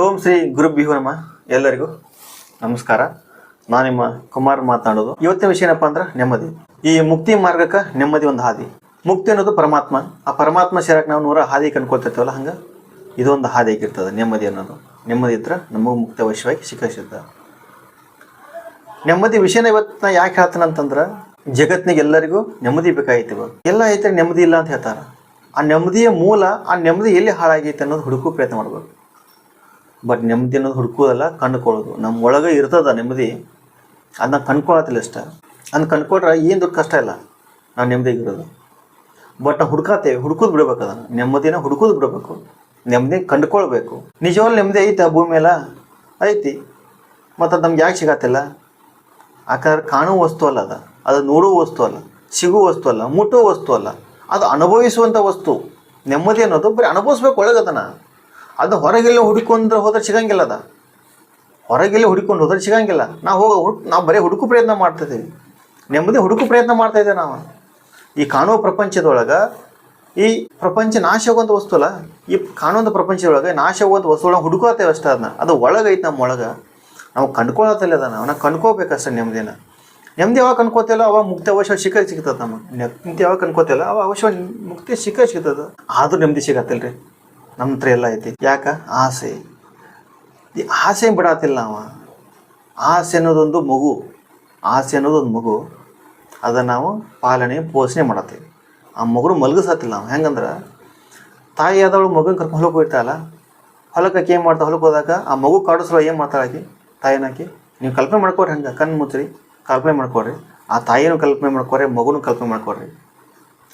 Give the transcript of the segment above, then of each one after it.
ಓಂ ಶ್ರೀ ಗುರುಭ್ಯೂ ನಮ. ಎಲ್ಲರಿಗೂ ನಮಸ್ಕಾರ. ನಾನು ನಿಮ್ಮ ಕುಮಾರ್ ಮಾತನಾಡೋದು. ಇವತ್ತಿನ ವಿಷಯ ಏನಪ್ಪ ಅಂದ್ರೆ ನೆಮ್ಮದಿ. ಈ ಮುಕ್ತಿ ಮಾರ್ಗಕ್ಕೆ ನೆಮ್ಮದಿ ಒಂದು ಹಾದಿ. ಮುಕ್ತಿ ಅನ್ನೋದು ಪರಮಾತ್ಮ. ಆ ಪರಮಾತ್ಮ ಸೇರಕ್ಕೆ ನಾವು ನೂರ ಹಾದಿ ಕನ್ಕೊಳ್ತಿರ್ತೀವಲ್ಲ ಹಂಗೆ? ಇದೊಂದು ಹಾದಿ ಆಗಿರ್ತದೆ, ನೆಮ್ಮದಿ ಅನ್ನೋದು. ನೆಮ್ಮದಿ ಇದ್ರೆ ನಮಗೂ ಮುಕ್ತಿ ಅವಶ್ಯವಾಗಿ ಸಿಕ್ಕಿದ್ದ ನೆಮ್ಮದಿ ವಿಷಯನ ಇವತ್ತು ನಾ ಯಾಕೆ ಹೇಳ್ತಾನೆ ಅಂತಂದ್ರೆ, ಜಗತ್ತಿನಾಗ ಎಲ್ಲರಿಗೂ ನೆಮ್ಮದಿ ಬೇಕಾಗಿತ್ತು ಇವಾಗ. ಎಲ್ಲ ಐತೆ ನೆಮ್ಮದಿ ಇಲ್ಲ ಅಂತ ಹೇಳ್ತಾರೆ. ಆ ನೆಮ್ಮದಿಯ ಮೂಲ, ಆ ನೆಮ್ಮದಿ ಎಲ್ಲಿ ಹಾಳಾಗೈತೆ ಅನ್ನೋದು ಹುಡುಕು ಪ್ರಯತ್ನ ಮಾಡ್ಬೇಕು. ಬಟ್ ನೆಮ್ಮದಿ ಅನ್ನೋದು ಹುಡುಕೋದಲ್ಲ ಕಂಡುಕೊಳ್ಳೋದು ನಮ್ಮ ಒಳಗೆ ಇರ್ತದ ನೆಮ್ಮದಿ ಅದನ್ನ ಕಂಡ್ಕೊಳತಿಲ್ಲ ಇಷ್ಟ ಅದನ್ನ ಕಂಡ್ಕೊಟ್ರೆ ಏನು ದೊಡ್ಡ ಕಷ್ಟ ಇಲ್ಲ. ನಾವು ನೆಮ್ಮದಿಗಿರೋದು ಬಟ್ ನಾವು ಹುಡ್ಕಾತೇವೆ, ಹುಡ್ಕೋದು ಬಿಡಬೇಕು ಅದನ್ನು. ನೆಮ್ಮದಿನ ಹುಡ್ಕೋದು ಬಿಡಬೇಕು. ನೆಮ್ಮದಿ ಕಂಡುಕೊಳ್ಬೇಕು. ನಿಜವಾಗ್ಲೂ ನೆಮ್ಮದಿ ಐತೆ ಆ ಭೂಮಿ ಐತಿ. ಮತ್ತು ಅದು ನಮ್ಗೆ ಯಾಕೆ ಸಿಗತ್ತಿಲ್ಲ ಯಾಕಂದ್ರೆ ಕಾಣುವ ವಸ್ತು ಅಲ್ಲ ಅದು. ಅದು ನೋಡುವ ವಸ್ತು ಅಲ್ಲ. ಸಿಗುವ ವಸ್ತು ಅಲ್ಲ. ಮುಟ್ಟುವ ವಸ್ತು ಅಲ್ಲ. ಅದು ಅನುಭವಿಸುವಂಥ ವಸ್ತು. ನೆಮ್ಮದಿ ಅನ್ನೋದು ಬರೀ ಅನುಭವಿಸ್ಬೇಕು ಒಳಗದನ. ಅದು ಹೊರಗೆಲ್ಲ ಹುಡುಕೊಂಡ್ರೆ ಹೋದ್ರೆ ಸಿಗಂಗಿಲ್ಲ ಅದ. ಹೊರಗೆಲ್ಲ ಹುಡುಕೊಂಡು ಹೋದ್ರೆ ಸಿಗಂಗಿಲ್ಲ. ನಾವು ಹೋಗ ನಾವು ಬರೀ ಹುಡುಕು ಪ್ರಯತ್ನ ಮಾಡ್ತಿದ್ದೀವಿ. ನೆಮ್ಮದಿ ಹುಡುಕು ಪ್ರಯತ್ನ ಮಾಡ್ತಾ ಇದ್ದೇವೆ ನಾವು. ಈ ಕಾಣುವ ಪ್ರಪಂಚದೊಳಗೆ ಈ ಪ್ರಪಂಚ ನಾಶ ಆಗುವಂಥ ವಸ್ತು ಅಲ್ಲ. ಈ ಕಾಣುವಂಥ ಪ್ರಪಂಚದೊಳಗೆ ನಾಶ ಆಗುವಂಥ ವಸ್ತುಗಳನ್ನ ಹುಡುಕೋತೇವೆ ಅಷ್ಟೇ ಅದನ್ನ. ಅದು ಒಳಗೈತೆ ನಮ್ಮ ಒಳಗೆ. ನಾವು ಕಂಡ್ಕೊಳತ್ತಲ್ಲ ಅದನ್ನು. ಅವನ್ನ ಕಂಡ್ಕೋಬೇಕಷ್ಟೇ ನೆಮ್ಮದಿನ ನೆಮ್ಮದಿ ಯಾವಾಗ ಕನ್ಕೋತಿಲ್ಲ ಅವಾಗ ಮುಕ್ತಿ ಅವಶ್ಯ ಸಿಕ್ಕ ಸಿಗ್ತದೆ ನಮಗೆ. ನೆಮ್ಮದಿ ಯಾವಾಗ ಕನ್ಕೋತಿಲ್ಲ ಅವಾಗ ಅವಶ್ಯ ಮುಕ್ತಿ ಸಿಕ್ಕ ಸಿಗ್ತದೆ. ಆದರೂ ನೆಮ್ಮದಿ ಸಿಗತ್ತಿಲ್ಲ ರೀ ನಮ್ಮ ಹತ್ರ ಎಲ್ಲ ಐತಿ. ಯಾಕ? ಆಸೆ. ಈ ಆಸೆ ಬಿಡಾತಿಲ್ಲ ಅವ ಆಸೆ ಅನ್ನೋದೊಂದು ಮಗು. ಆಸೆ ಅನ್ನೋದೊಂದು ಮಗು. ಅದನ್ನು ನಾವು ಪಾಲನೆ, ಪೋಷಣೆ ಮಾಡತ್ತೀವಿ. ಆ ಮಗುನ ಮಲಗಿಸತ್ತಿಲ್ಲ ನಾವು. ಹೆಂಗಂದ್ರೆ, ತಾಯಿ ಆದವಳು ಮಗನ ಕರ್ಕೊಂಡು ಹೊಲಕ್ಕೆ ಹೋಗ್ತಾಳಲ್ಲ? ಹೊಲಕ್ಕೆ ಏನು ಮಾಡ್ತಾ ಹೊಲಕ್ಕೆ ಹೋದಾಗ ಆ ಮಗು ಕಾಡಿಸ್ರು ಏನು ಮಾಡ್ತಾಳೆ ಆಕಿ? ತಾಯಿನಾಕಿ ನೀವು ಕಲ್ಪನೆ ಮಾಡ್ಕೊಡ್ರಿ ಹಂಗೆ. ಕಣ್ಣು ಮುಚ್ಚ್ರಿ ಕಲ್ಪನೆ ಮಾಡ್ಕೊಡ್ರಿ ಆ ತಾಯಿನೂ ಕಲ್ಪನೆ ಮಾಡ್ಕೊಡ್ರಿ ಮಗುನೂ ಕಲ್ಪನೆ ಮಾಡ್ಕೊಡ್ರಿ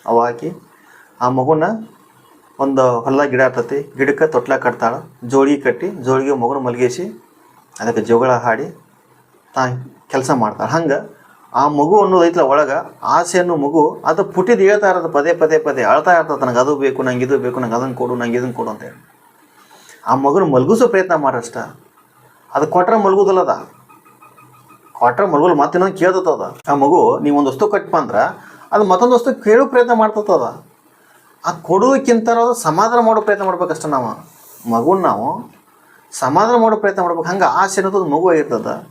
ಅವಾಕಿ ಆ ಮಗುನ ಒಂದು ಹೊಲದಾಗ ಗಿಡ ಇರ್ತೈತಿ ಗಿಡಕ್ಕೆ ತೊಟ್ಲ ಕಟ್ತಾಳೆ ಜೋಳಿಗೆ ಕಟ್ಟಿ ಜೋಳಿಗೆ ಮಗನ ಮಲಗಿಸಿ ಅದಕ್ಕೆ ಜೋಗಳ ಹಾಡಿ ತಾ ಕೆಲಸ ಮಾಡ್ತಾಳೆ. ಹಂಗೆ ಆ ಮಗು ಅನ್ನೋದು ಐತಲ್ಲ ಒಳಗೆ ಆಸೆ ಅನ್ನೋ ಮಗು ಅದು ಪುಟ್ಟಿದ್ದು ಹೇಳ್ತಾ ಇರೋದು ಪದೇ ಪದೇ ಪದೇ, ಅಳ್ತಾ ಇರ್ತದೆ ನನಗೆ ಅದು ಬೇಕು, ನಂಗೆ ಇದು ಬೇಕು, ನಂಗೆ ಅದನ್ನು ಕೊಡು, ನಂಗೆ ಇದನ್ನು ಕೊಡು ಅಂತೇಳಿ. ಆ ಮಗುನ ಮಲಗಿಸೋ ಪ್ರಯತ್ನ ಮಾಡಷ್ಟ ಅದು ಕೊಟ್ರೆ ಮಲಗುದಿಲ್ಲ ಅದ ಕೊಟ್ರೆ ಮಲಗಲು ಮತ್ತೆ ಇನ್ನೊಂದು ಕೇಳ್ತದ ಆ ಮಗು ನೀವು ಒಂದು ವಸ್ತು ಕಟ್ಪ ಅಂದ್ರೆ, ಅದು ಮತ್ತೊಂದು ವಸ್ತು ಕೇಳೋ ಪ್ರಯತ್ನ ಮಾಡ್ತದ ಆ ಕೊಡೋದಕ್ಕಿಂತ ನಾವು ಸಮಾಧಾನ ಮಾಡೋ ಪ್ರಯತ್ನ ಮಾಡ್ಬೇಕಷ್ಟೇ ನಾವು. ಮಗುನ ನಾವು ಸಮಾಧಾನ ಮಾಡೋ ಪ್ರಯತ್ನ ಮಾಡ್ಬೇಕು. ಹಂಗೆ ಆಸೆ ಅನ್ನೋದು ಒಂದು ಮಗು ಆಗಿರ್ತದ.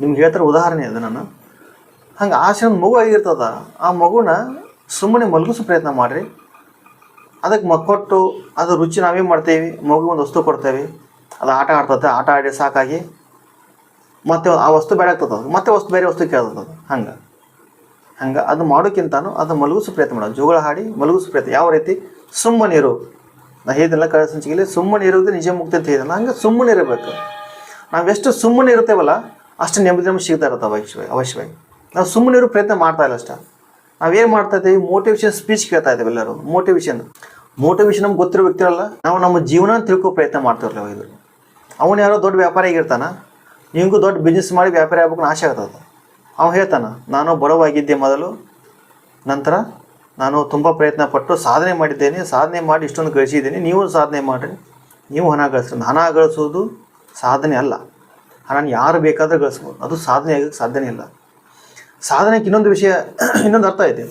ನಿಮ್ಗೆ ಹೇಳ್ತಾರೆ ಉದಾಹರಣೆ ಇದೆ ನಾನು. ಹಂಗೆ ಆಸೆ ಒಂದು ಮಗು ಆಗಿರ್ತದ. ಆ ಮಗುನ ಸುಮ್ಮನೆ ಮಲಗಿಸೋ ಪ್ರಯತ್ನ ಮಾಡಿರಿ. ಅದಕ್ಕೆ ಮಕ್ಕೊಟ್ಟು ಅದು ರುಚಿ ನಾವೇನು ಮಾಡ್ತೇವೆ. ಮಗು ಒಂದು ವಸ್ತು ಕೊಡ್ತೇವೆ. ಅದು ಆಟ ಆಡ್ತದೆ. ಆಟ ಆಡಿ ಸಾಕಾಗಿ ಮತ್ತೆ ಆ ವಸ್ತು ಬೇಡ ಆಗ್ತದೆ. ಮತ್ತೆ ವಸ್ತು ಬೇರೆ ವಸ್ತು ಕೇಳ್ತದೆ ಹಂಗೆ. ಹಂಗೆ ಅದು ಮಾಡೋಕ್ಕಿಂತಾನು ಅದು ಮಲಗಿಸೋ ಪ್ರಯತ್ನ ಮಾಡೋದು. ಜೋಗಳ ಹಾಡಿ ಮಲಗಿಸೋ ಪ್ರಯತ್ನ. ಯಾವ ರೀತಿ? ಸುಮ್ಮನಿರು ನಾ ಹೇಳಿದ್ನಲ್ಲ ಕಳೆದ ಸಂಚಿಕೆಯಲ್ಲಿ ಸುಮ್ಮನೆ ಇರುವುದು ನಿಜ ಮುಕ್ತಿ ಅಂತ ಹಂಗೆ ಸುಮ್ಮನೆ ಇರಬೇಕು. ನಾವೆಷ್ಟು ಸುಮ್ಮನೆ ಇರ್ತೇವಲ್ಲ, ಅಷ್ಟು ನೆಮ್ಮದಿ ನಮ್ಗೆ ಸಿಗ್ತಾ ಇರುತ್ತೆ ಅವಶ್ಯವಾಗಿ ಅವಶ್ಯವಾಗಿ. ನಾವು ಸುಮ್ಮನೆ ಇರೋ ಪ್ರಯತ್ನ ಮಾಡ್ತಾ ಇಲ್ಲ ಅಷ್ಟೇ. ನಾವೇನು ಮಾಡ್ತಾ ಇದ್ದೀವಿ? ಮೋಟಿವೇಶನ್ ಸ್ಪೀಚ್ ಕೇಳ್ತಾ ಇದ್ದೇವೆ ಎಲ್ಲರೂ. ಮೋಟಿವೇಶನ್ ಮೋಟಿವೇಶನ್ ನಮ್ಗೆ ಗೊತ್ತಿರೋ ವ್ಯಕ್ತಿರಲ್ಲ. ನಾವು ನಮ್ಮ ಜೀವನ ತಿಳ್ಕೊ ಪ್ರಯತ್ನ ಮಾಡ್ತಿರಲ್ಲ ಇದು ಅವನು ಯಾರೋ ದೊಡ್ಡ ವ್ಯಾಪಾರಿ ಆಗಿರ್ತಾನ ನಿಮಗೂ ದೊಡ್ಡ ಬಿಸ್ನೆಸ್ ಮಾಡಿ ವ್ಯಾಪಾರಿ ಆಗ್ಬೇಕು ಆಸೆ ಆಗ್ತದೆ. ಅವ ಹೇಳ್ತಾನ, ನಾನು ಬಡವಾಗಿದ್ದೆ ಮೊದಲು, ನಂತರ ನಾನು ತುಂಬ ಪ್ರಯತ್ನ ಪಟ್ಟು ಸಾಧನೆ ಮಾಡಿದ್ದೇನೆ, ಸಾಧನೆ ಮಾಡಿ ಇಷ್ಟೊಂದು ಗಳಿಸಿದ್ದೀನಿ, ನೀವು ಸಾಧನೆ ಮಾಡಿರಿ, ನೀವು ಹಣ ಗಳಿಸ್ರಿ. ಹಣ ಗಳಿಸೋದು ಸಾಧನೆ ಅಲ್ಲ. ಹಣ ಯಾರು ಬೇಕಾದರೂ ಗಳಿಸ್ಬೋದು. ಅದು ಸಾಧನೆ ಆಗಕ್ಕೆ ಸಾಧ್ಯನೇ ಇಲ್ಲ. ಸಾಧನೆಗೆ ಇನ್ನೊಂದು ವಿಷಯ, ಇನ್ನೊಂದು ಅರ್ಥ ಇದೆ.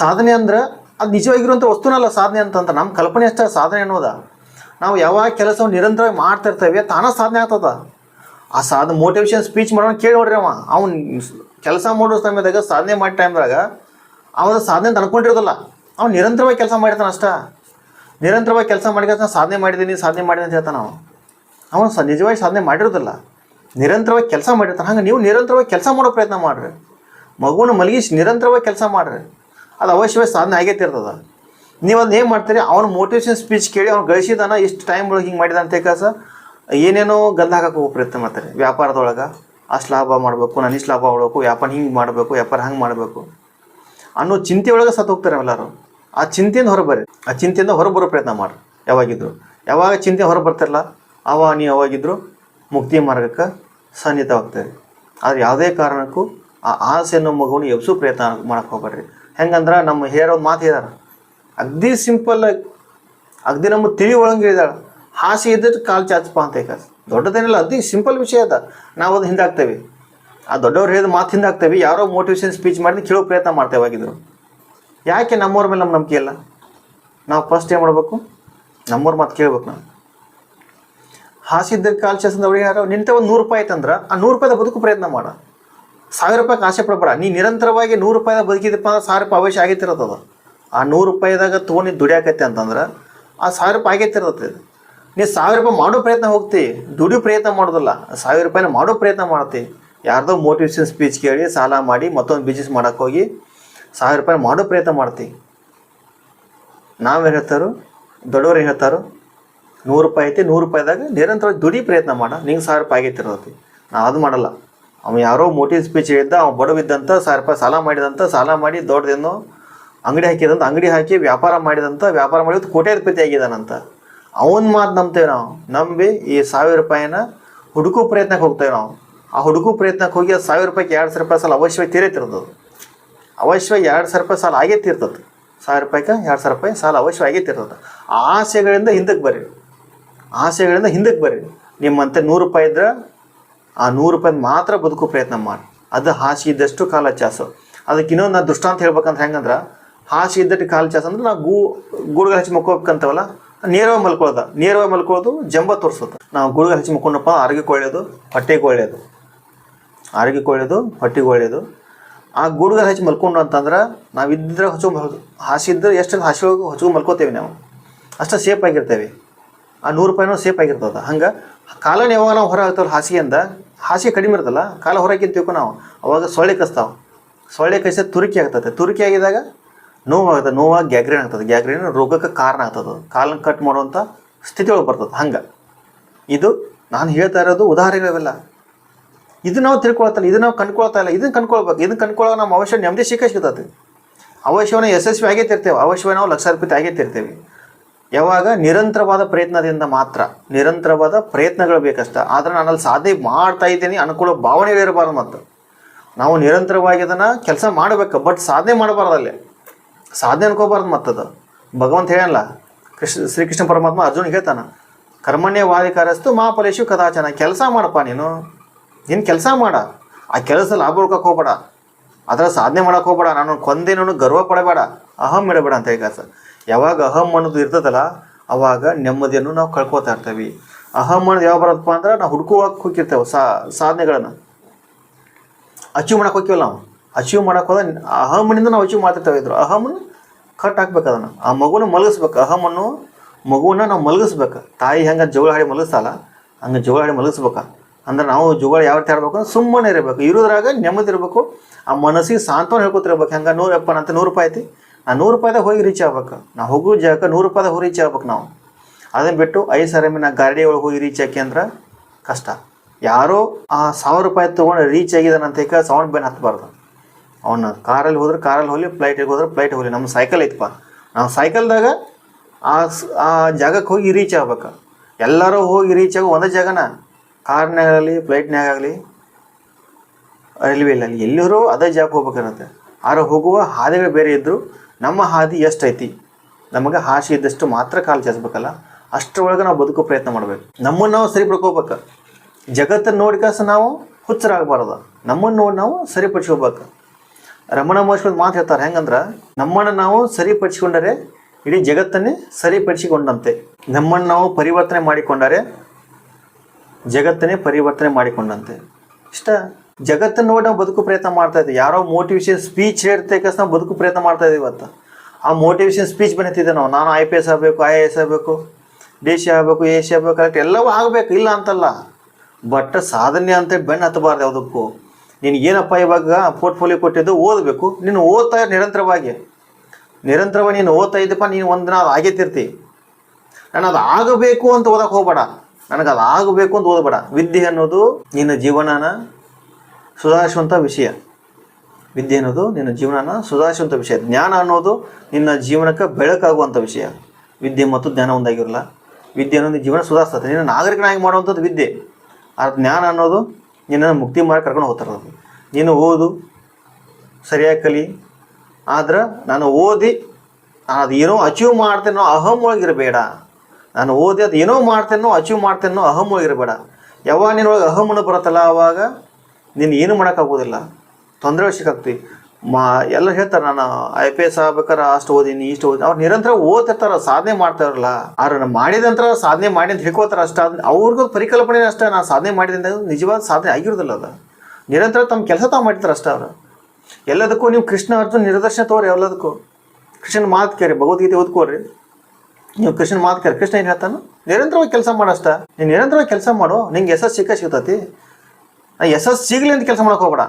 ಸಾಧನೆ ಅಂದ್ರೆ ಅದು ನಿಜವಾಗಿರುವಂಥ ವಸ್ತುನಲ್ಲ ಸಾಧನೆ ಅಂತಂದ್ರೆ ನಮ್ಮ ಕಲ್ಪನೆ ಅಷ್ಟೇ ಸಾಧನೆ ಅನ್ನೋದ. ನಾವು ಯಾವಾಗ ಕೆಲಸವನ್ನು ನಿರಂತರವಾಗಿ ಮಾಡ್ತಾ ಇರ್ತೇವೆ ತಾನ ಸಾಧನೆ ಆಗ್ತದ. ಆ ಸಾಧ ಮೋಟಿವೇಶನ್ ಸ್ಪೀಚ್ ಮಾಡೋಣ ಕೇಳಿ ನೋಡ್ರಿ ಅವ. ಅವ್ನು ಕೆಲಸ ಮಾಡೋ ಸಮಯದಾಗ, ಸಾಧನೆ ಮಾಡಿದ ಟೈಮ್ದಾಗ ಅವನ ಸಾಧನೆ ಅಂತ ಅನ್ಕೊಂಡಿರೋದಲ್ಲ. ಅವ್ನು ನಿರಂತರವಾಗಿ ಕೆಲಸ ಮಾಡಿರ್ತಾನೆ ಅಷ್ಟ. ನಿರಂತರವಾಗಿ ಕೆಲಸ ಮಾಡಿದ ಸಾಧನೆ ಮಾಡಿದ್ದೀನಿ ಸಾಧನೆ ಮಾಡಿದೆ ಅಂತ ಹೇಳ್ತಾನೆ ಅವನು. ಅವನು ಸ ನಿಜವಾಗಿ ಸಾಧನೆ ಮಾಡಿರೋದಿಲ್ಲ. ನಿರಂತರವಾಗಿ ಕೆಲಸ ಮಾಡಿರ್ತಾನೆ. ಹಂಗೆ ನೀವು ನಿರಂತರವಾಗಿ ಕೆಲಸ ಮಾಡೋ ಪ್ರಯತ್ನ ಮಾಡ್ರಿ. ಮಗುವನ್ನು ಮಲಗಿಸಿ ನಿರಂತರವಾಗಿ ಕೆಲಸ ಮಾಡ್ರಿ. ಅದು ಅವಶ್ಯವಾಗಿ ಸಾಧನೆ ಆಗೈತಿ ನೀವು ಅದನ್ನ ಏನು ಮಾಡ್ತೀರಿ? ಅವ್ನ ಮೋಟಿವೇಶನ್ ಸ್ಪೀಚ್ ಕೇಳಿ ಅವ್ನು ಗಳಿಸಿದಾನ, ಇಷ್ಟು ಟೈಮ್ ಒಳಗೆ ಹಿಂಗೆ ಮಾಡಿದ ಅಂತ ಕಾಸ ಏನೇನೋ ಗಂಧ ಹಾಕಕ್ಕೆ ಪ್ರಯತ್ನ ಮಾಡ್ತಾರೆ. ವ್ಯಾಪಾರದೊಳಗೆ ಅಷ್ಟು ಲಾಭ ಮಾಡಬೇಕು, ನಾನು ಇಷ್ಟು ಲಾಭ ಮಾಡಬೇಕು ವ್ಯಾಪಾರ ಹಿಂಗೆ ಮಾಡಬೇಕು, ವ್ಯಾಪಾರ ಹಂಗೆ ಮಾಡಬೇಕು. ಅನ್ನೋ ಚಿಂತೆ ಒಳಗೆ ಸತ್ತು ಹೋಗ್ತಾರೆ ಎಲ್ಲರೂ. ಆ ಚಿಂತೆಯಿಂದ ಹೊರಬರ್ರಿ ಆ ಚಿಂತೆಯಿಂದ ಹೊರಬರೋ ಪ್ರಯತ್ನ ಮಾಡ್ರಿ. ಯಾವಾಗಿದ್ರು. ಯಾವಾಗ ಚಿಂತೆ ಹೊರ ಬರ್ತಿರಲ್ಲ ಅವಾಗ ನೀವು ಯಾವಾಗಿದ್ರು ಮುಕ್ತಿ ಮಾರ್ಗಕ್ಕೆ ಸನ್ನಿಹಿತವಾಗ್ತಾರೆ ಆದ್ರೆ ಯಾವುದೇ ಕಾರಣಕ್ಕೂ ಆ ಆಸೆ ಮಗುವನ್ನು ಎಬ್ಸೋ ಪ್ರಯತ್ನ ಮಾಡಕ್ಕೆ ಹೋಗ್ಬೇಡ್ರಿ. ಹೆಂಗಂದ್ರೆ ನಮ್ಮ ಹೇರೋ ಮಾತು ಹೇಳ್ಯಾರ. ಅಗ್ದಿ ಸಿಂಪಲ್ ಅಗ್ದಿ ನಮ್ಮ ತಿಳಿ ಒಳಗೆ ಹೇಳಿದಾಳ. ಹಾಸಿ ಇದ್ದಟ್ಟು ಕಾಲು ಚಾಚಪ್ಪ ಅಂತ ಈಗ. ದೊಡ್ಡದೇನಿಲ್ಲ ಅದೇ ಸಿಂಪಲ್ ವಿಷಯ ಅದ. ನಾವು ಅದು ಹಿಂದಾಗ್ತೇವೆ ಆ ದೊಡ್ಡವ್ರು ಹೇಳಿದ ಮಾತು ಹಿಂದಾಗ್ತೇವೆ ಯಾರೋ ಮೋಟಿವೇಶನ್ ಸ್ಪೀಚ್ ಮಾಡಿ ಕೇಳೋ ಪ್ರಯತ್ನ ಮಾಡ್ತೇವೆ ಆಗಿದ್ರು ಯಾಕೆ ನಮ್ಮವ್ರ ಮೇಲೆ ನಮ್ಮ ನಂಬಿಕೆ ಇಲ್ಲ? ನಾವು ಫಸ್ಟ್ ಏನು ಮಾಡಬೇಕು? ನಮ್ಮವ್ರ ಮಾತು ಕೇಳ್ಬೇಕು ನಾವು. ಹಾಸಿದ್ದ ಕಾಲ್ ಚಾಸಂದ ಅವ್ರಿಗೆ ಯಾರೋ, ನಿಂತ ಒಂದು ನೂರು ರೂಪಾಯಿ ಆಯ್ತಂದ್ರೆ ಆ ನೂರು ರೂಪಾಯಿದ ಬದುಕು ಪ್ರಯತ್ನ ಮಾಡ. ಸಾವಿರ ರೂಪಾಯಿ ಆಸೆ ಪಡಬೇಡ. ನೀ ನಿರಂತರವಾಗಿ ನೂರು ರೂಪಾಯಿದ ಬದುಕಿದಪ್ಪ ಅಂದ್ರೆ ಸಾವಿರ ರೂಪಾಯಿ ಅವಶ್ಯ ಆಗೈತಿರತ್ತದ. ಆ ನೂರು ರೂಪಾಯಿದಾಗ ತೊಗೊಂಡು ದುಡಿಯಾಕತ್ತೆ ಅಂತಂದ್ರೆ, ಆ ಸಾವಿರ ರೂಪಾಯಿ ಆಗೈತಿರತ್ತೆ ನೀ ಸಾವಿರ ರೂಪಾಯಿ ಮಾಡೋ ಪ್ರಯತ್ನ ಹೋಗ್ತಿ, ದುಡಿಯೋ ಪ್ರಯತ್ನ ಮಾಡೋದಲ್ಲ. ಸಾವಿರ ರೂಪಾಯಿನ ಮಾಡೋ ಪ್ರಯತ್ನ ಮಾಡ್ತಿ. ಯಾರ್ದೋ ಮೋಟಿವೇಶನ್ ಸ್ಪೀಚ್ ಕೇಳಿ, ಸಾಲ ಮಾಡಿ, ಮತ್ತೊಂದು ಬಿಸ್ನೆಸ್ ಮಾಡೋಕೆ ಹೋಗಿ ಸಾವಿರ ರೂಪಾಯಿ ಮಾಡೋ ಪ್ರಯತ್ನ ಮಾಡ್ತಿ. ನಾವೇನು ಹೇಳ್ತಾರೋ? ದೊಡ್ಡವ್ರು ಹೇಳ್ತಾರೋ? ನೂರು ರೂಪಾಯಿ ಐತಿ, ನೂರು ರೂಪಾಯಿದಾಗ ನಿರಂತರವಾಗಿ ದುಡಿ ಪ್ರಯತ್ನ ಮಾಡ. ನಿಂಗೆ ಸಾವಿರ ರೂಪಾಯಿ ಆಗೈತಿರತ್ತೆ ನಾವು ಅದು ಮಾಡಲ್ಲ. ಅವ್ನು ಯಾರೋ ಮೋಟಿವ್ ಸ್ಪೀಚ್ ಹೇಳಿದ್ದ ಅವ್ನು ಬಡವಿದ್ದಂಥ ಸಾವಿರ ರೂಪಾಯಿ ಸಾಲ ಮಾಡಿದಂತ, ಸಾಲ ಮಾಡಿ ದೊಡ್ಡದೇನೋ ಅಂಗಡಿ ಹಾಕಿದಂತ, ಅಂಗಡಿ ಹಾಕಿ ವ್ಯಾಪಾರ ಮಾಡಿದಂಥ ವ್ಯಾಪಾರ ಮಾಡಿದ ಕೋಟ್ಯಾಧಿಪತಿ ಆಗಿದಾನಂತ ಅವನ ಮಾತು ನಂಬ್ತೇವೆ ನಾವು. ನಂಬಿ ಈ ಸಾವಿರ ರೂಪಾಯಿನ ಹುಡುಕೋ ಪ್ರಯತ್ನಕ್ಕೆ ಹೋಗ್ತೇವೆ ನಾವು. ಆ ಹುಡುಕೋ ಪ್ರಯತ್ನಕ್ಕೆ ಹೋಗಿ ಆ ಸಾವಿರ ರೂಪಾಯಿಗೆ ಎರಡು ಸಾವಿರ ರೂಪಾಯಿ ಸಾಲ ಅವಶ್ಯವಾಗಿ ತೀರೈತಿರ್ತದೆ ಅವಶ್ಯವಾಗಿ ಎರಡು ಸಾವಿರ ರೂಪಾಯಿ ಸಾಲ ಆಗೇ ತೀರ್ತದೆ. ಸಾವಿರ ರೂಪಾಯಿಗೆ ಎರಡು ಸಾವಿರ ರೂಪಾಯಿ ಸಾಲ ಅವಶ್ಯವಾಗಿ ತೀರ್ತದೆ. ಆಸೆಗಳಿಂದ ಹಿಂದಕ್ಕೆ ಬರ್ರಿ. ಆಸೆಗಳಿಂದ ಹಿಂದಕ್ಕೆ ಬರ್ರಿ. ನಿಮ್ಮಂತೆ ನೂರು ರೂಪಾಯಿ ಇದ್ರೆ ಆ ನೂರು ರೂಪಾಯಿ ಮಾತ್ರ ಬದುಕು ಪ್ರಯತ್ನ ಮಾಡಿ. ಅದು ಹಾಸಿ ಇದ್ದಷ್ಟು ಕಾಲ ಚಾಸು ಅದಕ್ಕೆ ಇನ್ನೊಂದು ನಾನು ದೃಷ್ಟಾಂತ ಹೇಳ್ಬೇಕಂತ ಹೆಂಗಂದ್ರೆ ಹಾಸಿ ಇದ್ದಷ್ಟು ಕಾಲ ಚಾಸು ಅಂದ್ರೆ ನಾವು ಗೂ ಗುಡುಗ ಹಚ್ಚಿ ಮಕ್ಕೋಬೇಕಂತವಲ್ಲ ನೇರವಾಗಿ ಮಲ್ಕೊಳ್ಳೋದ. ನೇರವಾಗಿ ಮಲ್ಕೊಳ್ಳೋದು ಜಂಬ ತೋರಿಸೋದು ನಾವು ಗುಡುಗ ಹಚ್ಚಿ ಮುಕ್ಕೊಂಡಪ್ಪ, ಆರೋಗ್ಯಕ್ಕೆ ಒಳ್ಳೆಯದು ಹೊಟ್ಟೆಗೆ ಒಳ್ಳೆಯದು ಆರೋಗ್ಯಕ್ಕೆ ಒಳ್ಳೆಯದು ಹೊಟ್ಟೆಗೆ ಒಳ್ಳೆಯದು ಆ ಗುಡುಗ ಹಚ್ಚಿ ಮಲ್ಕೊಂಡು ಅಂತಂದ್ರೆ ನಾವು ಇದ್ರೆ ಹಚ್ಚು ಹಾಸಿದ್ರೆ ಎಷ್ಟು ಹಾಸಿ ಹಚ್ಚು ಮಲ್ಕೋತೇವೆ ನಾವು. ಅಷ್ಟು ಸೇಫ್ ಆಗಿರ್ತೇವೆ. ಆ ನೂರು ರೂಪಾಯಿನೂ ಸೇಫ್ ಆಗಿರ್ತದೆ. ಹಂಗೆ ಕಾಲನ ಯಾವಾಗ ನಾವು ಹೊರ ಹಾಕ್ತೇವಲ್ಲ ಹಾಸಿಗೆಯಿಂದ ಹಾಸಿಗೆ ಕಡಿಮೆ ಇರ್ತಲ್ಲ ಕಾಲ ಹೊರಗಿಂತೀವಿ ನಾವು. ಅವಾಗ ಸೊಳ್ಳೆ ಕಸ್ತಾವೆ. ಸೊಳ್ಳೆ ಕಸ ತುರುಕಿ ಆಗ್ತದೆ. ತುರುಕಿ ಆಗಿದಾಗ ನೋವಾಗ್ತದೆ ನೋವಾಗಿ ಗ್ಯಾಗ್ರೇನ್ ಆಗ್ತದೆ. ಗ್ಯಾಗ್ರೇನ್ ರೋಗಕ್ಕೆ ಕಾರಣ ಆಗ್ತದೆ. ಕಾಲನ್ನು ಕಟ್ ಮಾಡುವಂಥ ಸ್ಥಿತಿ ಒಳಗೆ ಬರ್ತದೆ. ಹಂಗೆ. ಇದು ನಾನು ಹೇಳ್ತಾ ಇರೋದು ಉದಾಹರಣೆಗಳಿವೆಲ್ಲ ಇದು ನಾವು ತಿಳ್ಕೊಳ್ತಲ್ಲ ಇದು ನಾವು ಕಂಡ್ಕೊಳ್ತಾ ಇಲ್ಲ ಇದನ್ನು ಕಂಡ್ಕೊಳ್ಬೇಕು ಇದನ್ನು ಕಂಡ್ಕೊಳ್ಳೋ ನಮ್ಮ ಅವಶ್ಯ ನೆಮ್ಮದಿ ಸಿಕ್ಕ ಸಿಗ್ತದೆ ಅವಶ್ಯವನ್ನು ಯಶಸ್ವಿ ಆಗೇ ತಿರ್ತೇವೆ. ಅವಶ್ಯವ ನಾವು ರೂಪಾಯಿ ಆಗೇ ತಿರ್ತೇವೆ. ಯಾವಾಗ? ನಿರಂತರವಾದ ಪ್ರಯತ್ನದಿಂದ ಮಾತ್ರ. ನಿರಂತರವಾದ ಪ್ರಯತ್ನಗಳು ಬೇಕಷ್ಟ. ಆದರೆ ನಾನು ಅಲ್ಲಿ ಸಾಧನೆ ಮಾಡ್ತಾ ಇದ್ದೀನಿ ಅನುಕೂಲ ಭಾವನೆಗಳಿರಬಾರ್ದು ಮತ್ತು ನಾವು ನಿರಂತರವಾಗಿ ಅದನ್ನು ಕೆಲಸ ಮಾಡಬೇಕು. ಬಟ್ ಸಾಧನೆ ಮಾಡಬಾರ್ದು ಅಲ್ಲಿ. ಸಾಧನೆ ಅನ್ಕೋಬಾರ್ದು ಮತ್ತದು ಭಗವಂತ ಹೇಳಲ್ಲ ಕೃಷ್ಣ, ಶ್ರೀಕೃಷ್ಣ ಪರಮಾತ್ಮ ಅರ್ಜುನ್ ಕರ್ಮಣ್ಯ ವಾದಿಕಾರಸ್ತು ಮಹಾಫಲೇಶು ಕದಾಚನ, ಕೆಲಸ ಮಾಡಪ್ಪ ನೀನು. ನೀನು ಕೆಲಸ ಮಾಡ? ಆ ಕೆಲಸ ಲಾಭ ಹುಡ್ಕಕ್ಕೆ ಹೋಗ್ಬೇಡ. ಅದರ ಸಾಧನೆ ಮಾಡಕ್ಕೆ ಹೋಗ್ಬೇಡ. ನಾನು ಕೊಂದೇನೂ ಗರ್ವ ಪಡಬೇಡ. ಅಹಂ ಇಡಬೇಡ ಅಂತ ಹೇಳಿ ಯಾವಾಗ ಅಹಂ ಅನ್ನೋದು ಇರ್ತದಲ್ಲ, ಅವಾಗ ನೆಮ್ಮದಿಯನ್ನು ನಾವು ಕಳ್ಕೊತಾ ಇರ್ತೀವಿ. ಅಹಂ ಅನ್ನೋದು ಯಾವ ಬರತ್ತಪ್ಪ ಅಂದ್ರೆ, ನಾವು ಹುಡ್ಕೋಕೆ ಹೋಗಿರ್ತೇವೆ ಸಾಧನೆಗಳನ್ನು. ಅಚೀವ್ ಮಾಡಕ್ಕೆ ಹೋಗ್ತೀವಲ್ಲ ನಾವು. ಅಚೀವ್ ಮಾಡೋಕೆ ಹೋದ ಅಹಮನಿಂದ ನಾವು ಅಚೀವ್ ಮಾಡ್ತಿರ್ತೇವೆ ಇದ್ರು. ಅಹಮನ್ನು ಕಟ್ ಹಾಕ್ಬೇಕು ಅದನ್ನು. ಆ ಮಗುನ ಮಲಗಿಸ್ಬೇಕು. ಅಹಮನ್ನು ಮಗುವನ್ನ ನಾವು ಮಲಗಿಸ್ಬೇಕು. ತಾಯಿ ಹೆಂಗೆ ಜೋಳ ಹಾಡಿ ಮಲಗಿಸಲ್ಲ ಹಂಗೆ ಜೋಳ ಹಾಡಿ ಮಲಗಿಸ್ಬೇಕು. ಅಂದ್ರೆ ನಾವು ಜೋಗಳ ಯಾವ ರೀತಿ ಆಡ್ಬೇಕು ಅಂದ್ರೆ ಸುಮ್ಮನೆ ಇರಬೇಕು. ಇರೋದ್ರಾಗ ನೆಮ್ಮದಿ ಇರಬೇಕು. ಆ ಮನಸ್ಸಿಗೆ ಸಾಂತ್ವನ ಹೇಳ್ಕೊತಿರ್ಬೇಕು ಹೆಂಗೆ ನೂರು ಅಂತ ನೂರು ರೂಪಾಯಿ ಐತಿ. ಆ ನೂರು ರೂಪಾಯಿದಾಗ ಹೋಗಿ ರೀಚ್ ಆಗ್ಬೇಕು. ನಾವು ಹೋಗೋ ಜಾಗಕ್ಕೆ ನೂರು ರೂಪಾಯಿದಾಗ ಹೋಗಿ ರೀಚ್ ಆಗ್ಬೇಕು ನಾವು. ಅದನ್ನ ಬಿಟ್ಟು ಐದು ಸಾವಿರ ನಾ ಗಾಡಿ ಒಳಗೆ ಹೋಗಿ ರೀಚ್ ಹಾಕಿ ಅಂದ್ರೆ ಕಷ್ಟ. ಯಾರೋ ಆ ಸಾವಿರ ರೂಪಾಯಿ ತೊಗೊಂಡು ರೀಚ್ ಆಗಿದ್ದಾನಂತ ಸೌಂಡ್ ಬೇನ್ ಹತ್ತಬಾರ್ದು ಅವನು ಕಾರಲ್ಲಿ ಹೋದ್ರೆ ಕಾರಲ್ಲಿ ಹೋಗಲಿ ಫ್ಲೈಟಿಗೆ ಹೋದ್ರೆ ಫ್ಲೈಟ್ ಹೋಗಲಿ. ನಮ್ಮ ಸೈಕಲ್ ಐತಪ್ಪ. ನಾವು ಸೈಕಲ್ದಾಗ ಆ ಆ ಜಾಗಕ್ಕೆ ಹೋಗಿ ರೀಚ್ ಆಗ್ಬೇಕು. ಎಲ್ಲರೂ ಹೋಗಿ ರೀಚ್ ಆಗೋ ಒಂದೇ ಜಾಗನ. ಕಾರ್ನಾಗಲಿ ಫ್ಲೈಟ್ನಾಗಲಿ ರೈಲ್ವೆಯಲ್ಲಿ ಎಲ್ಲರೂ ಅದೇ ಜಾಗಕ್ಕೆ ಹೋಗ್ಬೇಕಿರುತ್ತೆ ಆದ್ರೆ ಹೋಗುವ ಹಾದಿಗಳು ಬೇರೆ ಇದ್ದರೂ ನಮ್ಮ ಹಾದಿ ಎಷ್ಟೈತಿ? ನಮಗೆ ಹಾಸಿ ಇದ್ದಷ್ಟು ಮಾತ್ರ ಕಾಲು ಚಾಚಬೇಕಲ್ಲ ಅಷ್ಟರೊಳಗೆ ನಾವು ಬದುಕೋ ಪ್ರಯತ್ನ ಮಾಡಬೇಕು. ನಮ್ಮನ್ನು ನಾವು ಸರಿ ಪಡ್ಕೋಬೇಕು ಜಗತ್ತನ್ನು ನೋಡಿಕಾಸ ನಾವು ಹುಚ್ಚರಾಗಬಾರ್ದು. ನಮ್ಮನ್ನು ನೋಡಿ ನಾವು ಸರಿಪಡಿಸ್ಕೋಬೇಕು ರಮಣ ಮಹರ್ಷಿ ಮಾತು ಹೇಳ್ತಾರೆ. ಹೆಂಗಂದ್ರೆ, ನಮ್ಮನ್ನು ನಾವು ಸರಿಪಡಿಸಿಕೊಂಡರೆ ಇಡೀ ಜಗತ್ತನ್ನೇ ಸರಿಪಡಿಸಿಕೊಂಡಂತೆ. ನಮ್ಮನ್ನು ನಾವು ಪರಿವರ್ತನೆ ಮಾಡಿಕೊಂಡರೆ ಜಗತ್ತನ್ನೇ ಪರಿವರ್ತನೆ ಮಾಡಿಕೊಂಡಂತೆ. ಇಷ್ಟ? ಜಗತ್ತನ್ನು ನೋಡಿ ನಾವು ಬದುಕು ಪ್ರಯತ್ನ ಮಾಡ್ತಾ ಇದ್ದೀವಿ ಯಾರೋ ಮೋಟಿವೇಶನ್ ಸ್ಪೀಚ್ ಹೇಳ್ತೇಕಸ್ ನಾವು ಬದುಕು ಪ್ರಯತ್ನ ಮಾಡ್ತಾ ಇದ್ದೀವಿ ಇವತ್ತು. ಆ ಮೋಟಿವೇಶನ್ ಸ್ಪೀಚ್ ಬಂದಿದ್ದೆ ನಾವು. ನಾನು ಐ ಪಿ ಎಸ್ ಆಗಬೇಕು ಐ ಎ ಎಸ್ ಆಗಬೇಕು ದೇಶ ಆಗಬೇಕು ಏಷ್ಯ ಆಗಬೇಕು ಕರೆಕ್ಟ್ ಎಲ್ಲವೂ ಆಗಬೇಕು, ಇಲ್ಲ ಅಂತಲ್ಲ. ಬಟ್ ಸಾಧನೆ ಅಂತ ಬೆನ್ನು ಹತ್ತಬಾರ್ದು ಯಾವುದಕ್ಕೂ. ನೀನು ಏನಪ್ಪ ಇವಾಗ ಪೋರ್ಟ್ಫೋಲಿಯೋ ಕೊಟ್ಟಿದ್ದು ಓದಬೇಕು. ನೀನು ಓದ್ತಾ ನಿರಂತರವಾಗಿ. ನಿರಂತರವಾಗಿ ನೀನು ಓದ್ತಾ ಇದ್ದಪ್ಪ, ನೀನು ಒಂದು ಅದು ಆಗೇತಿರ್ತಿ ನಾನು ಅದು ಆಗಬೇಕು ಅಂತ ಓದಕ್ಕೆ ಹೋಗ್ಬೇಡ. ನನಗೆ ಅದು ಆಗಬೇಕು ಅಂತ ಓದಬೇಡ. ವಿದ್ಯೆ ಅನ್ನೋದು ನಿನ್ನ ಜೀವನನ ಸುಧಾರಿಸುವಂಥ ವಿಷಯ. ವಿದ್ಯೆ ಅನ್ನೋದು ನಿನ್ನ ಜೀವನನ ಸುಧಾರಿಸುವಂಥ ವಿಷಯ. ಜ್ಞಾನ ಅನ್ನೋದು ನಿನ್ನ ಜೀವನಕ್ಕೆ ಬೆಳಕಾಗುವಂಥ ವಿಷಯ. ವಿದ್ಯೆ ಮತ್ತು ಜ್ಞಾನ ಒಂದಾಗಿರಲ್ಲ. ವಿದ್ಯೆ ಅನ್ನೋದು ಜೀವನ ಸುಧಾರಿಸ್ತದೆ. ನಿನ್ನ ನಾಗರಿಕನಾಗಿ ಮಾಡುವಂಥದ್ದು ವಿದ್ಯೆ. ಆ ಜ್ಞಾನ ಅನ್ನೋದು ನಿನ್ನನ್ನು ಮುಕ್ತಿ ಮಾಡಿ ಕರ್ಕೊಂಡು ಹೋಗ್ತಿರೋದು ನೀನು ಓದು, ಸರಿಯಾಗಿ ಕಲಿ. ಆದ್ರೆ ನಾನು ಓದಿ, ಅದು ಏನೋ ಅಚೀವ್ ಮಾಡ್ತೇನೋ ಅಹಂ ಒಳಗಿರಬೇಡ. ನಾನು ಓದಿ, ಅದು ಏನೋ ಮಾಡ್ತೇನೋ ಅಚೀವ್ ಮಾಡ್ತೇನೋ ಅಹಂ ಒಳಗಿರಬೇಡ. ಯಾವಾಗ ನಿನ್ನೊಳಗೆ ಅಹಂ ಅನ್ನೋ ಬರುತ್ತಲ್ಲ ಆವಾಗ ನೀನು ಏನು ಮಾಡೋಕ್ಕಾಗೋದಿಲ್ಲ. ತೊಂದರೆ ಸಿಕ್ಕಾಗ್ತಿ. ಮಾ ಎಲ್ಲ ಹೇಳ್ತಾರೆ, ನಾನು ಐ ಪಿ ಎಸ್ ಆಗ್ಬೇಕಾರೆ ಅಷ್ಟು ಓದೀನಿ, ಇಷ್ಟು ಓದಿ ಅವ್ರು ನಿರಂತರ ಓದ್ತಿರ್ತಾರ, ಸಾಧನೆ ಮಾಡ್ತಾರಲ್ಲ. ಅವ್ರನ್ನ ಮಾಡಿದ ನಂತರ ಸಾಧನೆ ಮಾಡಿ ಅಂತ ಹೇಳ್ಕೋತಾರ ಅಷ್ಟ. ಅವ್ರಿಗೂ ಪರಿಕಲ್ಪನೆ ಅಷ್ಟೇ. ನಾನು ಸಾಧನೆ ಮಾಡಿದೆ ನಿಜವಾದ ಸಾಧನೆ ಆಗಿರೋದಿಲ್ಲ ಅದು. ನಿರಂತರ ತಮ್ಮ ಕೆಲಸ ತಾವು ಮಾಡ್ತಾರೆ ಅಷ್ಟೇ ಅವರು. ಎಲ್ಲದಕ್ಕೂ ನೀವು ಕೃಷ್ಣ, ಅರ್ಜುನ್ ನಿರ್ದರ್ಶನ ತೋರಿ ಎಲ್ಲದಕ್ಕೂ. ಕೃಷ್ಣನ ಮಾತು ಕೇರಿ, ಭಗವದ್ಗೀತೆ ಓದ್ಕೋರಿ. ನೀವು ಕೃಷ್ಣನ ಮಾತು ಕೇರಿ. ಕೃಷ್ಣ ಏನು ಹೇಳ್ತಾನೆ? ನಿರಂತರವಾಗಿ ಕೆಲಸ ಮಾಡಷ್ಟ ನೀನು ನಿರಂತರವಾಗಿ ಕೆಲಸ ಮಾಡು, ನಿಂಗೆ ಯಶಸ್ಸು ಸಿಕ್ಕ ಸಿಗ್ತತಿ. ಯಶಸ್ಸು ಸಿಗಲಿ ಅಂತ ಕೆಲಸ ಮಾಡೋಕೆ ಹೋಗ್ಬೇಡ.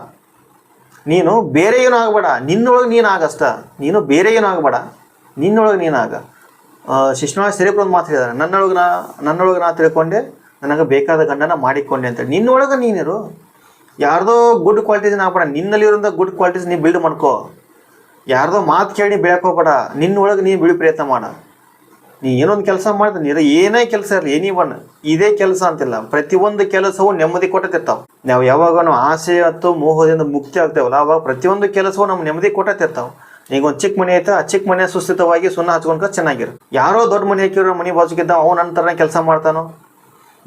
ನೀನು ಬೇರೆ ಏನೂ ಆಗಬೇಡ. ನಿನ್ನೊಳಗೆ ನೀನು ಆಗಷ್ಟ ನೀನು ಬೇರೆ ಏನೂ ಆಗಬೇಡ. ನಿನ್ನೊಳಗೆ ನೀನು ಆಗ. ಶಿಷ್ಣವಾಗಿ ಸಿರಿಪುರ ಒಂದು ಮಾತು ಹೇಳಿದಾರೆ. ನನ್ನೊಳಗೆ ನಾ ನನ್ನೊಳಗೆ ನಾ ತಿಳ್ಕೊಂಡೆ, ನನಗೆ ಬೇಕಾದ ಗಂಡನ ಮಾಡಿಕೊಂಡೆ ಅಂತ ನಿನ್ನೊಳಗೆ ನೀನಿರು ಯಾರ್ದೋ ಗುಡ್ ಕ್ವಾಲಿಟೀಸ್ ಆಗ್ಬೇಡ. ನಿನ್ನಲ್ಲಿರೋಂಥ ಗುಡ್ ಕ್ವಾಲಿಟೀಸ್ ನೀ ಬಿಲ್ಡ್ ಮಾಡ್ಕೋ. ಯಾರ್ದೋ ಮಾತು ಕೇಳಿ ಬೆಳಕೋಬೇಡ ನಿನ್ನೊಳಗೆ ನೀನು ಬಿಳಿ ಪ್ರಯತ್ನ ಮಾಡ. ನೀ ಏನೊಂದು ಕೆಲಸ ಮಾಡಿದ್ರೆ ನೀರ ಏನೇ ಕೆಲಸ ಇರಲಿ ಎನಿ ಒನ್ ಇದೇ ಕೆಲಸ ಅಂತಿಲ್ಲ. ಪ್ರತಿಯೊಂದು ಕೆಲಸವೂ ನೆಮ್ಮದಿ ಕೊಟ್ಟತಿರ್ತಾವ. ನಾವು ಯಾವಾಗ ಆಸೆ ಅಥವಾ ಮೋಹದಿಂದ ಮುಕ್ತಿ ಆಗ್ತೇವಲ್ಲ, ಅವಾಗ ಪ್ರತಿಯೊಂದು ಕೆಲಸವೂ ನಮ್ಗೆ ನೆಮ್ಮದಿ ಕೊಟ್ಟತಿರ್ತಾವ. ಈಗ ಒಂದು ಚಿಕ್ಕ ಮನೆ ಐತೆ, ಆ ಚಿಕ್ಕ ಮನೆ ಸುಸ್ಥಿತವಾಗಿ ಸುಣ್ಣ ಹಚ್ಕೊಂಡ್ ಚೆನ್ನಾಗಿರು. ಯಾರೋ ದೊಡ್ಡ ಮನೆ ಹಾಕಿರೋ ಮನೆ ಬಾಜುಗಿದ್ದ ಅವನ ನನ್ನ ಕೆಲಸ ಮಾಡ್ತಾನೋ?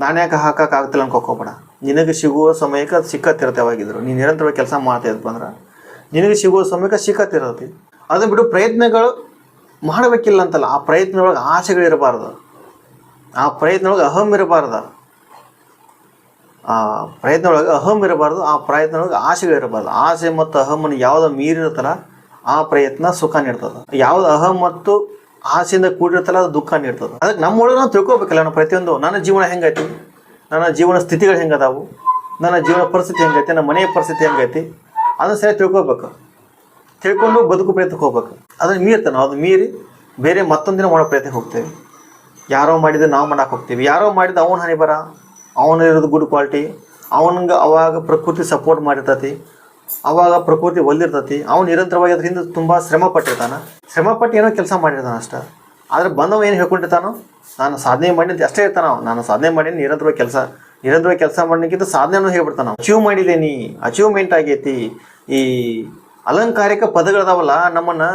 ನಾನು ಯಾಕೆ ಹಾಕಕ್ಕೆ ಆಗ್ತಿಲ್ಲ ಅನ್ಕೋಕೋಬೇಡ ನಿನಗೆ ಸಿಗುವ ಸಮಯಕ್ಕೆ ಅದು ಸಿಕ್ಕತ್ತಿರ್ತೇವಾಗಿದ್ರು ನೀನು ನಿರಂತರವಾಗಿ ಕೆಲಸ ಮಾಡ್ತಾ ಅಂದ್ರೆ ನಿನಗೆ ಸಿಗುವ ಸಮಯಕ್ಕೆ ಸಿಕ್ಕತ್ತಿರತ್ತೆ. ಅದನ್ನ ಬಿಡು, ಪ್ರಯತ್ನಗಳು ಮಾಡಬೇಕಿಲ್ಲ ಅಂತಲ್ಲ ಆ ಪ್ರಯತ್ನದೊಳಗೆ ಆಸೆಗಳಿರಬಾರ್ದು ಆ ಪ್ರಯತ್ನದೊಳಗೆ ಅಹಂ ಇರಬಾರ್ದು. ಆ ಪ್ರಯತ್ನದೊಳಗೆ ಅಹಂ ಇರಬಾರ್ದು, ಆ ಪ್ರಯತ್ನದೊಳಗೆ ಆಸೆಗಳಿರಬಾರ್ದು ಆಸೆ ಮತ್ತು ಅಹಮನ್ನು ಯಾವುದು ಮೀರಿರುತ್ತಲ್ಲ, ಆ ಪ್ರಯತ್ನ ಸುಖ ನೀಡ್ತದೆ. ಯಾವ್ದು ಅಹಂ ಮತ್ತು ಆಸೆಯಿಂದ ಕೂಡಿರ್ತಲ್ಲ ಅದು ದುಃಖ ನೀಡ್ತದೆ. ಅದಕ್ಕೆ ನಮ್ಮೊಳಗೆ ನಾವು ತಿಳ್ಕೊಬೇಕಲ್ಲ ನಾನು ಪ್ರತಿಯೊಂದು. ನನ್ನ ಜೀವನ ಹೆಂಗೈತಿ? ನನ್ನ ಜೀವನ ಸ್ಥಿತಿಗಳು ಹೆಂಗದಾವು? ನನ್ನ ಜೀವನ ಪರಿಸ್ಥಿತಿ ಹೆಂಗೈತಿ? ನನ್ನ ಮನೆಯ ಪರಿಸ್ಥಿತಿ ಹೆಂಗೈತಿ? ಅದನ್ನ ಸರಿ ತಿಳ್ಕೊಬೇಕು. ತಿಳ್ಕೊಂಡು ಬದುಕು ಪ್ರಯತ್ನಕ್ಕೆ ಹೋಗ್ಬೇಕು. ಅದನ್ನು ಮೀರ್ತಾನೆ ಅದು ಮೀರಿ ಬೇರೆ ಮತ್ತೊಂದಿನ ಮಾಡೋ ಪ್ರಯತ್ನಕ್ಕೆ ಹೋಗ್ತೇವೆ. ಯಾರೋ ಮಾಡಿದ ನಾವು ಮಾಡಕ್ಕೆ ಹೋಗ್ತೀವಿ. ಯಾರೋ ಮಾಡಿದ ಅವನ ಹನಿ ಬರ ಅವನಿರೋದು ಗುಡ್ ಕ್ವಾಲಿಟಿ ಅವನಿಗೆ ಅವಾಗ ಪ್ರಕೃತಿ ಸಪೋರ್ಟ್ ಮಾಡಿರ್ತತಿ, ಅವಾಗ ಪ್ರಕೃತಿ ಒಲ್ದಿರ್ತತಿ ಅವ್ನು ನಿರಂತರವಾಗಿ ಅದರಿಂದ ತುಂಬ ಶ್ರಮ ಪಟ್ಟಿರ್ತಾನೆ ಶ್ರಮ ಪಟ್ಟು ಏನೋ ಕೆಲಸ ಮಾಡಿರ್ತಾನೆ ಅಷ್ಟೇ. ಆದರೆ ಬಂದವ ಏನು ಹೇಳ್ಕೊಂಡಿರ್ತಾನೋ, ನಾನು ಸಾಧನೆ ಮಾಡಿದ್ದು ಅಷ್ಟೇ ಇರ್ತಾನ. ನಾನು ಸಾಧನೆ ಮಾಡಿ ನಿರಂತರವಾಗಿ ಕೆಲಸ ನಿರಂತರವಾಗಿ ಕೆಲಸ ಮಾಡೋಕ್ಕಿಂತ ಸಾಧನೆನೂ ಹೇಳ್ಬಿಡ್ತಾನೆ ಅಚೀವ್ ಮಾಡಿದ್ದೀನಿ ಅಚೀವ್ಮೆಂಟ್ ಆಗೈತಿ. ಈ ಅಲಂಕಾರಿಕ ಪದಗಳದಾವಲ್ಲ ನಮ್ಮನ್ನು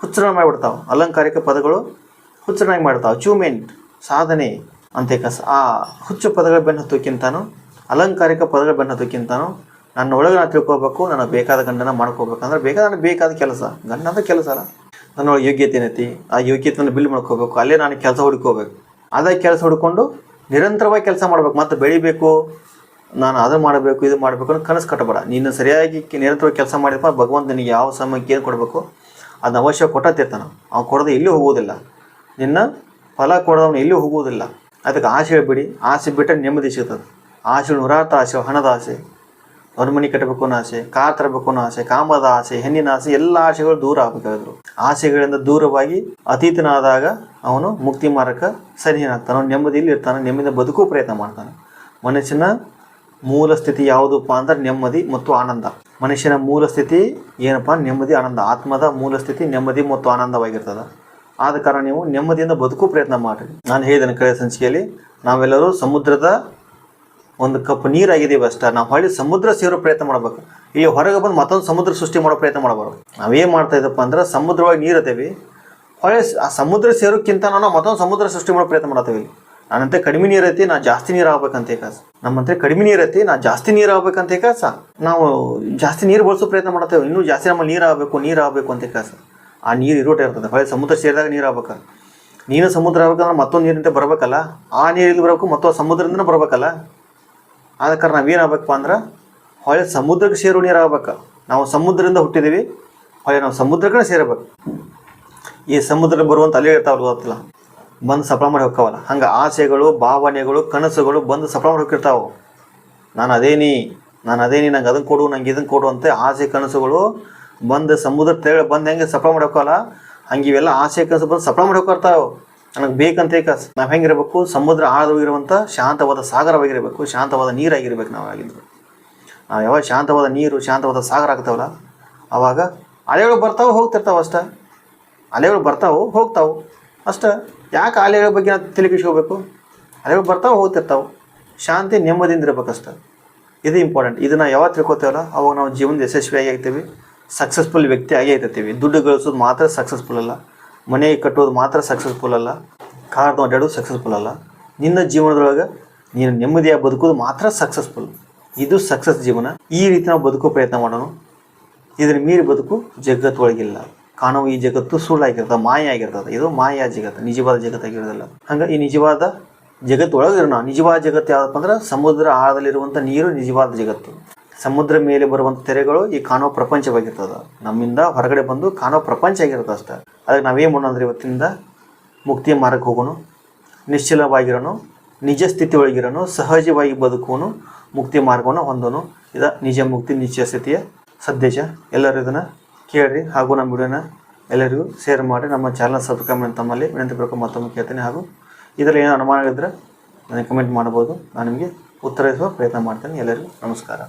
ಹುಚ್ಚರಣ ಮಾಡಿಬಿಡ್ತಾವೆ. ಅಲಂಕಾರಿಕ ಪದಗಳು ಹುಚ್ಚರಾಗಿ ಮಾಡ್ತಾವೆ. ಅಚೀವ್ಮೆಂಟ್, ಸಾಧನೆ ಅಂತ ಕಸ ಆ ಹುಚ್ಚು ಪದಗಳ ಬೆನ್ನು ಹತ್ತೋಕ್ಕಿಂತಾನು ಅಲಂಕಾರಿಕ ಪದಗಳ ಬೆನ್ನು ಹತ್ತೋಕ್ಕಿಂತಾನು ನನ್ನ ಒಳಗೆ ನಾನು ತಿಳ್ಕೊಬೇಕು ನನಗೆ ಬೇಕಾದ ಗಂಡನ ಮಾಡ್ಕೋಬೇಕಂದ್ರೆ ಬೇಕಾದ ನನಗೆ ಬೇಕಾದ ಕೆಲಸ. ಗಂಡ ಅಂದ್ರೆ ಕೆಲಸ ಅಲ್ಲ. ನನ್ನ ಯೋಗ್ಯತೆ ಏನೈತಿ? ಆ ಯೋಗ್ಯತೆಯನ್ನು ಬಿಲ್ ಮಾಡ್ಕೋಬೇಕು. ಅಲ್ಲೇ ನಾನು ಕೆಲಸ ಹುಡ್ಕೋಬೇಕು. ಅದೇ ಕೆಲಸ ಹುಡ್ಕೊಂಡು ನಿರಂತರವಾಗಿ ಕೆಲಸ ಮಾಡ್ಬೇಕು. ಮತ್ತೆ ಬೆಳಿಬೇಕು ನಾನು ಅದು ಮಾಡಬೇಕು, ಇದು ಮಾಡಬೇಕು ಅಂತ ಕನಸು ಕಟ್ಟಬೇಡ. ನೀನು ಸರಿಯಾಗಿ ನಿರಂತರವಾಗಿ ಕೆಲಸ ಮಾಡಿದಪ್ಪ ಭಗವಂತ ನಿನಗೆ ಯಾವ ಸಮಯಕ್ಕೆ ಏನು ಕೊಡಬೇಕು? ಅದನ್ನ ಅವಶ್ಯ ಕೊಟ್ಟತಿರ್ತಾನೆ ಅವ್ನು ಕೊಡದೆ ಎಲ್ಲೂ ಹೋಗೋದಿಲ್ಲ ನಿನ್ನ ಫಲ ಕೊಡೋದವನು ಎಲ್ಲೂ ಹೋಗುವುದಿಲ್ಲ. ಅದಕ್ಕೆ ಆಸೆ ಬಿಡಿ ಆಸೆ ಬಿಟ್ಟರೆ ನೆಮ್ಮದಿ ಸಿಗ್ತದೆ. ಆಸೆ ನೂರಾರ್ಥ ಆಸೆ, ಹಣದ ಆಸೆ. ಅವ್ರ ಮನೆ ಕಟ್ಟಬೇಕು ಅನ್ನೋ ಆಸೆ, ಕಾರ್ ತರಬೇಕು ಅನ್ನೋ ಆಸೆ, ಕಾಮದ ಆಸೆ, ಹೆಣ್ಣಿನ ಆಸೆ, ಎಲ್ಲ ಆಸೆಗಳು ದೂರ ಆಗಬೇಕಾದ್ರು ಆಸೆಗಳಿಂದ ದೂರವಾಗಿ ಅತೀತನಾದಾಗ ಅವನು ಮುಕ್ತಿ ಮಾರ್ಗ ಸರಿಯಾಗ್ತಾನೆ ಅವನು ನೆಮ್ಮದಿಯಲ್ಲಿ ಇರ್ತಾನೆ ನೆಮ್ಮದಿ ಬದುಕು ಪ್ರಯತ್ನ ಮಾಡ್ತಾನೆ. ಮನುಷ್ಯನ ಮೂಲ ಸ್ಥಿತಿ ಯಾವುದಪ್ಪ ಅಂದ್ರೆ ನೆಮ್ಮದಿ ಮತ್ತು ಆನಂದ. ಮನುಷ್ಯನ ಮೂಲ ಸ್ಥಿತಿ ಏನಪ್ಪ? ನೆಮ್ಮದಿ, ಆನಂದ. ಆತ್ಮದ ಮೂಲ ಸ್ಥಿತಿ ನೆಮ್ಮದಿ ಮತ್ತು ಆನಂದವಾಗಿರ್ತದೆ. ಆದ ಕಾರಣ ನೀವು ನೆಮ್ಮದಿಯಿಂದ ಬದುಕು ಪ್ರಯತ್ನ ಮಾಡಿರಿ. ನಾನು ಹೇಳಿದ್ದೇನೆ ಕಳೆದ ಸಂಚಿಕೆಯಲ್ಲಿ, ನಾವೆಲ್ಲರೂ ಸಮುದ್ರದ ಒಂದು ಕಪ್ ನೀರಾಗಿದ್ದೀವಿ ಅಷ್ಟೇ. ನಾವು ಹೊಳ್ಳಿ ಸಮುದ್ರ ಸೇರೋ ಪ್ರಯತ್ನ ಮಾಡ್ಬೇಕು. ಇಲ್ಲಿ ಹೊರಗೆ ಬಂದು ಮತ್ತೊಂದು ಸಮುದ್ರ ಸೃಷ್ಟಿ ಮಾಡೋ ಪ್ರಯತ್ನ ಮಾಡಬಾರ್ದು. ನಾವೇನು ಮಾಡ್ತಾ ಇದ್ದಪ್ಪ ಅಂದ್ರೆ ಸಮುದ್ರವಾಗಿ ನೀರು ಹೊಳ್ಳಿ ಹೊಳೆ ಆ ಸಮುದ್ರ ಸೇರೋಕ್ಕಿಂತ ನಾವು ಮತ್ತೊಂದು ಸಮುದ್ರ ಸೃಷ್ಟಿ ಮಾಡೋ ಪ್ರಯತ್ನ ಮಾಡ್ತೇವೆ ಇಲ್ಲಿ. ನನ್ನಂತೆ ಕಡಿಮೆ ನೀರು ಐತಿ ನಾ ಜಾಸ್ತಿ ನೀರು ಆಗ್ಬೇಕಂತ ಕಾಸ ನಮ್ಮಂತೆ ಕಡಿಮೆ ನೀರು ಐತಿ ನಾ ಜಾಸ್ತಿ ನೀರು ಆಗ್ಬೇಕಂತ ಕಾಸ ನಾವು ಜಾಸ್ತಿ ನೀರು ಬಳಸೋ ಪ್ರಯತ್ನ ಮಾಡ್ತೇವೆ, ಇನ್ನೂ ಜಾಸ್ತಿ ನಮ್ಮಲ್ಲಿ ನೀರು ಆಗಬೇಕು ನೀರು ಆಗಬೇಕು ಅಂತ ಕಾಸ ಆ ನೀರು ಇರೋಟ ಇರ್ತದೆ ಹೊಳೆ ಸಮುದ್ರ ಸೇರಿದಾಗ ನೀರು ಆಗ್ಬೇಕು ನೀನು ಸಮುದ್ರ ಆಗ್ಬೇಕಂದ್ರೆ ಮತ್ತೊಂದು ನೀರಿಂದ ಬರಬೇಕಲ್ಲ? ಆ ನೀರಿಂದ ಬರಬೇಕು, ಮತ್ತೊಂದು ಸಮುದ್ರದಿಂದ ಬರಬೇಕಲ್ಲ? ಆದ ಕಾರಣ ನಾವೇನಾಗಬೇಕಪ್ಪ ಅಂದ್ರೆ ಹೊಳೆ ಸಮುದ್ರಕ್ಕೆ ಸೇರೋ ನೀರು ಆಗ್ಬೇಕು ನಾವು ಸಮುದ್ರದಿಂದ ಹುಟ್ಟಿದ್ದೀವಿ ಹೊಳೆ ನಾವು ಸಮುದ್ರಕ್ಕೆ ಸೇರಬೇಕು. ಈ ಸಮುದ್ರ ಬರುವಂಥ ಅಲ್ಲಿ ಇರ್ತಾವಲ್ಲ ಗೊತ್ತಿಲ್ಲ? ಬಂದು ಸಫಲ ಮಾಡಿ ಹೋಗ್ತಾವಲ್ಲ ಹಂಗೆ ಆಸೆಗಳು, ಭಾವನೆಗಳು, ಕನಸುಗಳು ಬಂದು ಸಫಲ ಮಾಡಿ ಹೋಗಿರ್ತಾವೆ ನಾನು ಅದೇನಿ ನಾನು ಅದೇನಿ ನಂಗೆ ಅದನ್ನು ಕೊಡು, ನಂಗೆ ಇದನ್ನು ಕೊಡು ಅಂತ ಆಸೆ, ಕನಸುಗಳು ಬಂದು ಸಮುದ್ರ ತೇಳ ಬಂದು ಹೆಂಗೆ ಸಫಲ ಮಾಡಿ ಹೋಗಲ್ಲ ಹಂಗೆ ಇವೆಲ್ಲ ಆಸೆ, ಕನಸು ಬಂದು ಸಫಲ ಮಾಡಿ ಹೋಗ್ತಾವೆ ನನಗೆ ಬೇಕಂತ ಕಸ್ ನಾವು ಹೆಂಗಿರಬೇಕು ಸಮುದ್ರ ಆಳವಾಗಿರುವಂಥ ಶಾಂತವಾದ ಸಾಗರವಾಗಿರಬೇಕು, ಶಾಂತವಾದ ನೀರಾಗಿರ್ಬೇಕು ನಾವು ಆಗಿದ್ರು ನಾವು ಯಾವಾಗ ಶಾಂತವಾದ ನೀರು, ಶಾಂತವಾದ ಸಾಗರ ಆಗ್ತಾವಲ್ಲ ಆವಾಗ ಅಲೆಗಳು ಬರ್ತಾವೆ, ಹೋಗ್ತಿರ್ತಾವೆ ಅಷ್ಟೇ. ಅಲೆಗಳು ಬರ್ತಾವೆ, ಹೋಗ್ತಾವೆ ಅಷ್ಟೇ. ಯಾಕೆ ಆಲೆಗಳ ಬಗ್ಗೆ ನಾವು ತಲೆಕೆಡಿಸ್ಕೋಬೇಕು ಅಲೆಗಳು ಬರ್ತಾವೆ, ಹೋಗ್ತಿರ್ತಾವೆ. ಶಾಂತಿ ನೆಮ್ಮದಿಯಿಂದ ಇರ್ಬೇಕಷ್ಟೆ ಇದು ಇಂಪಾರ್ಟೆಂಟ್ ಇದನ್ನು ಯಾವಾಗ ತಿಳ್ಕೊತೇವಲ್ಲ? ಅವಾಗ ನಾವು ಜೀವನದ ಯಶಸ್ವಿಯಾಗಿ ಆಗ್ತೀವಿ. ಸಕ್ಸಸ್ಫುಲ್ ವ್ಯಕ್ತಿ ಆಗಿ ಇರ್ತೀವಿ ದುಡ್ಡು ಗಳಿಸೋದು ಮಾತ್ರ ಸಕ್ಸಸ್ಫುಲ್ ಅಲ್ಲ. ಮನೆ ಕಟ್ಟೋದು ಮಾತ್ರ ಸಕ್ಸಸ್ಫುಲ್ ಅಲ್ಲ. ಕಾರ್ ಅಡ್ಡಾಡೋದು ಸಕ್ಸಸ್ಫುಲ್ ಅಲ್ಲ. ನಿನ್ನ ಜೀವನದೊಳಗೆ ನೀನು ನೆಮ್ಮದಿಯಾಗಿ ಬದುಕೋದು ಮಾತ್ರ ಸಕ್ಸಸ್ಫುಲ್ ಇದು ಸಕ್ಸಸ್ ಜೀವನ. ಈ ರೀತಿ ನಾವು ಬದುಕೋ ಪ್ರಯತ್ನ ಮಾಡೋಣ. ಇದನ್ನು ಮೀರಿ ಬದುಕು ಜಗತ್ತು ಕಾಣುವ ಈ ಜಗತ್ತು ಸುಳ್ಳಾಗಿರ್ತದೆ ಮಾಯ ಆಗಿರ್ತದೆ ಇದು ಮಾಯಾ ಜಗತ್ತು, ನಿಜವಾದ ಜಗತ್ತಾಗಿರೋದಿಲ್ಲ ಹಂಗೆ ಈ ನಿಜವಾದ ಜಗತ್ತು ಒಳಗಿರೋ ನಾವು ನಿಜವಾದ ಜಗತ್ತು ಯಾವುದಪ್ಪ ಅಂದ್ರೆ ಸಮುದ್ರ ಆಳದಲ್ಲಿರುವಂಥ ನೀರು ನಿಜವಾದ ಜಗತ್ತು. ಸಮುದ್ರ ಮೇಲೆ ಬರುವಂಥ ತೆರೆಗಳು ಈ ಕಾಣುವ ಪ್ರಪಂಚವಾಗಿರ್ತದೆ. ನಮ್ಮಿಂದ ಹೊರಗಡೆ ಬಂದು ಕಾಣುವ ಪ್ರಪಂಚ ಆಗಿರ್ತದೆ ಅಷ್ಟೇ. ಅದಕ್ಕೆ ನಾವೇನು ಮಾಡೋಣ ಅಂದ್ರೆ ಇವತ್ತಿಂದ ಮುಕ್ತಿಯ ಮಾರ್ಗಕ್ಕೆ ಹೋಗೋಣ. ನಿಶ್ಚಲವಾಗಿರೋನು ನಿಜ ಸ್ಥಿತಿ ಒಳಗಿರೋನು ಸಹಜವಾಗಿ ಬದುಕೋನು ಮುಕ್ತಿ ಮಾರ್ಗವನ್ನು ಹೊಂದೋನು. ಇದ ನಿಜ ಮುಕ್ತಿ, ನಿಶ್ಚಯ ಸ್ಥಿತಿಯ ಸಂದೇಶ. ಎಲ್ಲರೂ ಇದನ್ನು ಕೇಳ್ರಿ ಹಾಗೂ ನಮ್ಮ ವಿಡಿಯೋನ ಎಲ್ಲರಿಗೂ ಶೇರ್ ಮಾಡಿ ನಮ್ಮ ಚಾನಲ್ ಸಬ್ಸ್ಕ್ರೈಬ್ ಮಾಡಿ ತಮ್ಮಲ್ಲಿ ವಿನಂತಿ ಬೇಕು ಮತ್ತೊಮ್ಮೆ ಕೇಳ್ತೀನಿ. ಹಾಗೂ ಇದರಲ್ಲಿ ಏನೋ ಅನುಮಾನಗಳಿದ್ದರೆ ನನಗೆ ಕಮೆಂಟ್ ಮಾಡ್ಬೋದು. ನಾನು ನಿಮಗೆ ಉತ್ತರಿಸುವ ಪ್ರಯತ್ನ ಮಾಡ್ತೇನೆ. ಎಲ್ಲರಿಗೂ ನಮಸ್ಕಾರ.